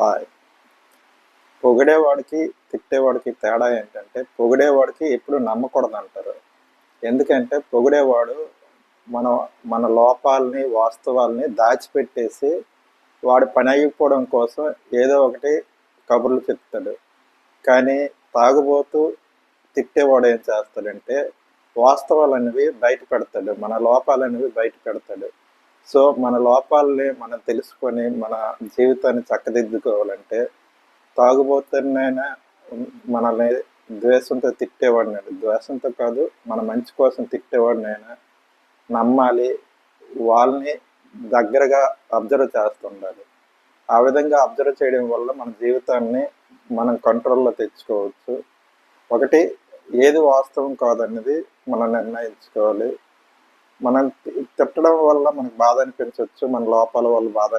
Hi పొగిడేవాడికి తిట్టేవాడికి తేడా ఏంటంటే పొగిడేవాడికి ఎప్పుడు నమ్మకూడదు అంటారు ఎందుకంటే పొగిడేవాడు మన మన లోపాలని వాస్తవాల్ని దాచిపెట్టేసి వాడు పని అయిపోవడం కోసం ఏదో ఒకటి కబుర్లు చెప్తాడు. కానీ తాగుబోతూ తిట్టేవాడు ఏం చేస్తాడంటే వాస్తవాలు అనేవి బయట పెడతాడు. మన లోపాలనేవి బయట పెడతాడు. సో మన లోపాలని మనం తెలుసుకొని మన జీవితాన్ని చక్కదిద్దుకోవాలంటే తాగుబోతున్నైనా మనల్ని ద్వేషంతో తిట్టేవాడినైనా ద్వేషంతో కాదు మన మంచి కోసం తిట్టేవాడినైనా నమ్మాలి వాళ్ళని దగ్గరగా అబ్జర్వ్ చేస్తుండాలి. ఆ విధంగా అబ్జర్వ్ చేయడం వల్ల మన జీవితాన్ని మనం కంట్రోల్లో తెచ్చుకోవచ్చు. ఒకటి ఏది వాస్తవం కాదన్నది మనం నిర్ణయించుకోవాలి. మనం తి- తిట్టడం వల్ల మనకు బాధ అనిపించవచ్చు మన లోపాల వల్ల బాధ